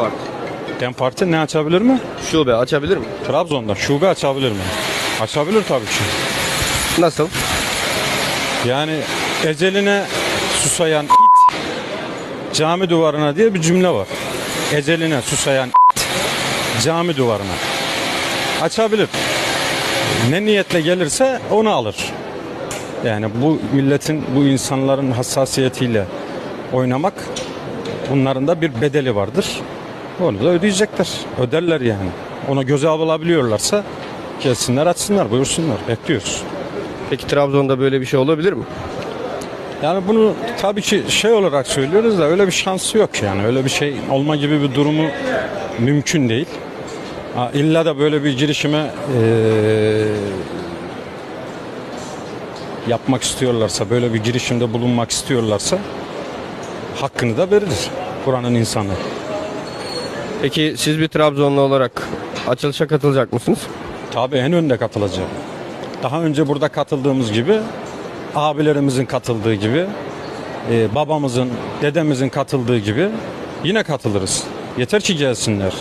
Parti. DEM Parti ne açabilir mi? Şube açabilir mi? Trabzon'da şube açabilir mi? Açabilir tabii ki. Nasıl? Yani eceline susayan it cami duvarına diye bir cümle var. Eceline susayan it cami duvarına. Açabilir. Ne niyetle gelirse onu alır. Yani bu milletin, bu insanların hassasiyetiyle oynamak bunların da bir bedeli vardır. Onu da ödeyecekler. Öderler yani. Ona göze alabiliyorlarsa gelsinler açsınlar buyursunlar. Bekliyoruz. Peki Trabzon'da böyle bir şey olabilir mi? Yani bunu tabii ki şey olarak söylüyoruz da öyle bir şansı yok yani. Öyle bir şey olma gibi bir durumu mümkün değil. Ha, İlla da böyle bir girişime yapmak istiyorlarsa, böyle bir girişimde bulunmak istiyorlarsa hakkını da verir buranın insanı. Peki siz bir Trabzonlu olarak açılışa katılacak mısınız? Tabii en önde katılacağım. Daha önce burada katıldığımız gibi, abilerimizin katıldığı gibi, e, babamızın, dedemizin katıldığı gibi yine katılırız. Yeter ki gelsinler.